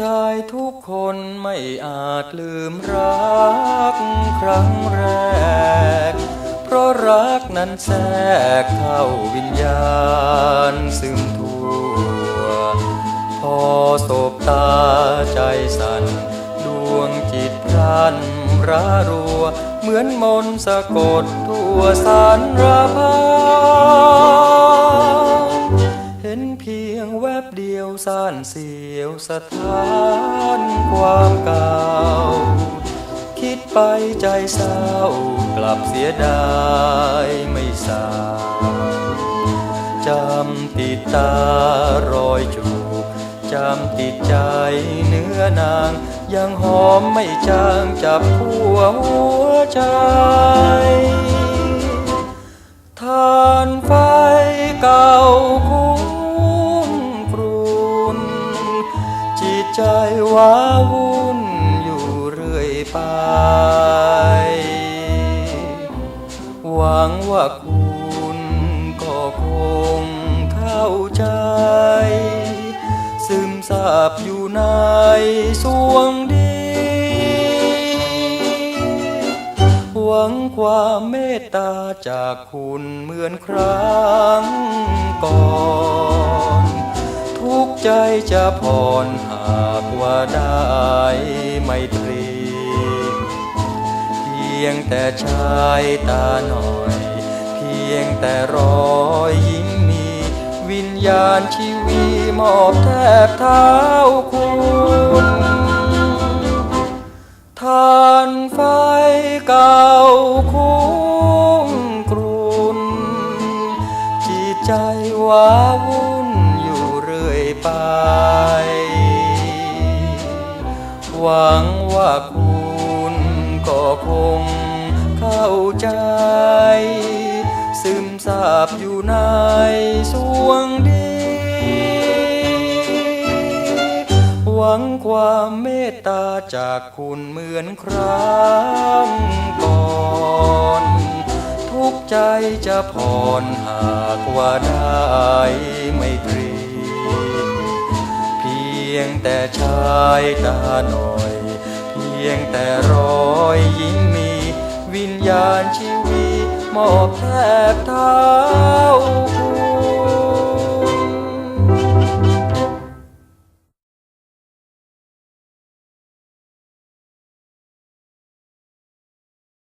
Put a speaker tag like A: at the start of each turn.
A: ชายทุกคนไม่อาจลืมรักครั้งแรก เพราะรักนั้นแทรกเข้าวิญญาณซึมทั่ว พอสบตาใจสั่น ดวงจิตพรันระรัว เหมือนมนต์สะกดทั่วสารระพา ยงแวบเดียวซ่านเสียวสถานความเก่า คิดไปใจเศร้ากลับเสียดายไม่สาจำติดตารอยจูบจำติดใจเนื้อนาง ยังหอมไม่จางจับหัวหัวใจทานไฟเก่า ใจว้าวุ่นอยู่เรื่อยไป หวังว่าคุณก็คงเข้าใจ ซึมซาบอยู่ในสวงดี หวังความเมตตาจากคุณเหมือนครั้งก่อน ใจจะผ่อนหากว่าได้ไม่ตรี เพียงแต่ชายตาหน่อย เพียงแต่รอยยิ้มมี วิญญาณชีวีมอบแทบเท้าคุณทานไฟเก่าคุ้งกรุนจิตใจว้าวุ่น ไป หวังว่าคุณก็คงเข้าใจ ซึมซาบอยู่ในสวงดี หวังความเมตตาจากคุณเหมือนครั้งก่อนทุกใจจะผ่อนหากว่าได้ไม่ตรี แต่ชายตาหน่อย เพียงแต่รอยยิ้มมี วิญญาณชีวีมอบแทบท้า